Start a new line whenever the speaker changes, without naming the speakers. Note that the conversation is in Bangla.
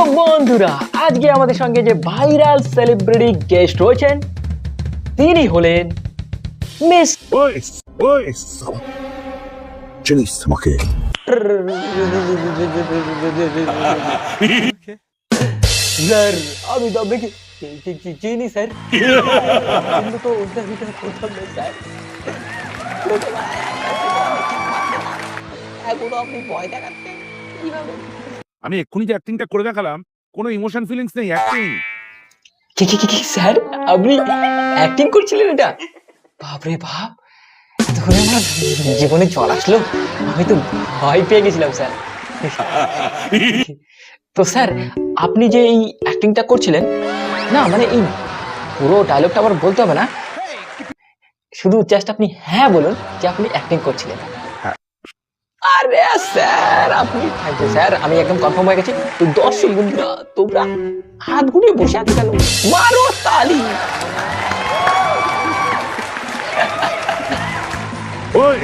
তো বন্ধুরা আজকে আমাদের সঙ্গে যে ভাইরাল সেলিব্রিটি গেস্ট রয়েছেন তিনি হলেন মিস
চিনিস আমাকে।
স্যার আমি তো আপনাকে চিনি স্যার। কিন্তু তো ওটা না, স্যার। এখনও আপনি ভয় দেখাচ্ছেন? কীভাবে?
আমি এক্ষুনি যে অ্যাক্টিংটা করে দেখালাম, কোনো ইমোশন ফিলিংস নেই অ্যাক্টিং
কি কি কি স্যার, আপনি অ্যাক্টিং করছিলেন এটা? বাপরে বাপ, এতক্ষণে আমার জীবনে জল আসলো, আমি তো ভয় পেয়ে গেছিলাম, স্যার। তো স্যার, আপনি যে এই অ্যাক্টিংটা করছিলেন, না মানে এই পুরো ডায়লগটা আবার বলতে হবে না। শুধু জাস্ট আপনি হ্যাঁ বলুন যে আপনি অ্যাক্টিং করছিলেন। আরে স্যার আপনি থ্যাংক স্যার আমি একদম কনফার্ম হয়ে গেছি তো দর্শক বন্ধুরা তোমরা হাত ঘুরিয়ে বসে আছো কেন মারো তালি
ওই